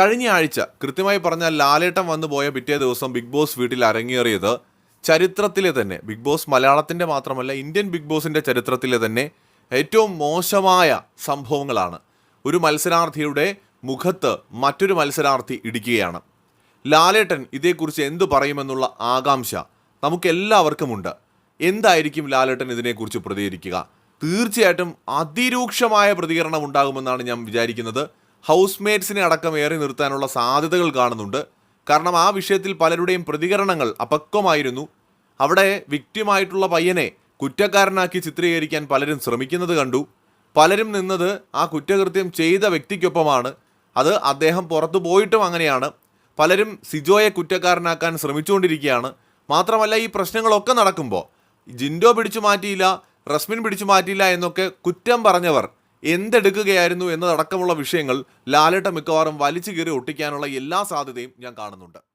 കഴിഞ്ഞ ആഴ്ച കൃത്യമായി പറഞ്ഞാൽ ലാലേട്ടം വന്നു പോയ പിറ്റേ ദിവസം ബിഗ് ബോസ് വീട്ടിൽ അരങ്ങേറിയത് ചരിത്രത്തിലെ തന്നെ ബിഗ് ബോസ് മലയാളത്തിന്റെ മാത്രമല്ല ഇന്ത്യൻ ബിഗ് ബോസിന്റെ ചരിത്രത്തിലെ തന്നെ ഏറ്റവും മോശമായ സംഭവങ്ങളാണ്. ഒരു മത്സരാർത്ഥിയുടെ മുഖത്ത് മറ്റൊരു മത്സരാർത്ഥി ഇടിക്കുകയാണ്. ലാലേട്ടൻ ഇതേക്കുറിച്ച് എന്തു പറയുമെന്നുള്ള ആകാംക്ഷ നമുക്കെല്ലാവർക്കുമുണ്ട്. എന്തായിരിക്കും ലാലേട്ടൻ ഇതിനെക്കുറിച്ച് പ്രതികരിക്കുക? തീർച്ചയായിട്ടും അതിരൂക്ഷമായ പ്രതികരണം ഉണ്ടാകുമെന്നാണ് ഞാൻ വിചാരിക്കുന്നത്. ഹൗസ് മേറ്റ്സിനെ അടക്കം ഏറി നിർത്താനുള്ള സാധ്യതകൾ കാണുന്നുണ്ട്. കാരണം ആ വിഷയത്തിൽ പലരുടെയും പ്രതികരണങ്ങൾ അപക്വമായിരുന്നു. അവിടെ വിക്റ്റിമായിട്ടുള്ള പയ്യനെ കുറ്റക്കാരനാക്കി ചിത്രീകരിക്കാൻ പലരും ശ്രമിക്കുന്നത് കണ്ടു. പലരും നിന്നത് ആ കുറ്റകൃത്യം ചെയ്ത വ്യക്തിക്കൊപ്പമാണ്. അത് അദ്ദേഹം പുറത്തു പോയിട്ടും അങ്ങനെയാണ്. പലരും സിജോയെ കുറ്റക്കാരനാക്കാൻ ശ്രമിച്ചുകൊണ്ടിരിക്കുകയാണ്. മാത്രമല്ല ഈ പ്രശ്നങ്ങളൊക്കെ നടക്കുമ്പോൾ ജിൻഡോ പിടിച്ചു മാറ്റിയില്ല റസ്മിൻ പിടിച്ചു മാറ്റിയില്ല എന്നൊക്കെ കുറ്റം പറഞ്ഞവർ എന്തെടുക്കുകയായിരുന്നു എന്നതടക്കമുള്ള വിഷയങ്ങൾ ലാലേട്ട മിക്കവാറും വലിച്ചു കീറി ഒട്ടിക്കാനുള്ള എല്ലാ സാധ്യതയും ഞാൻ കാണുന്നുണ്ട്.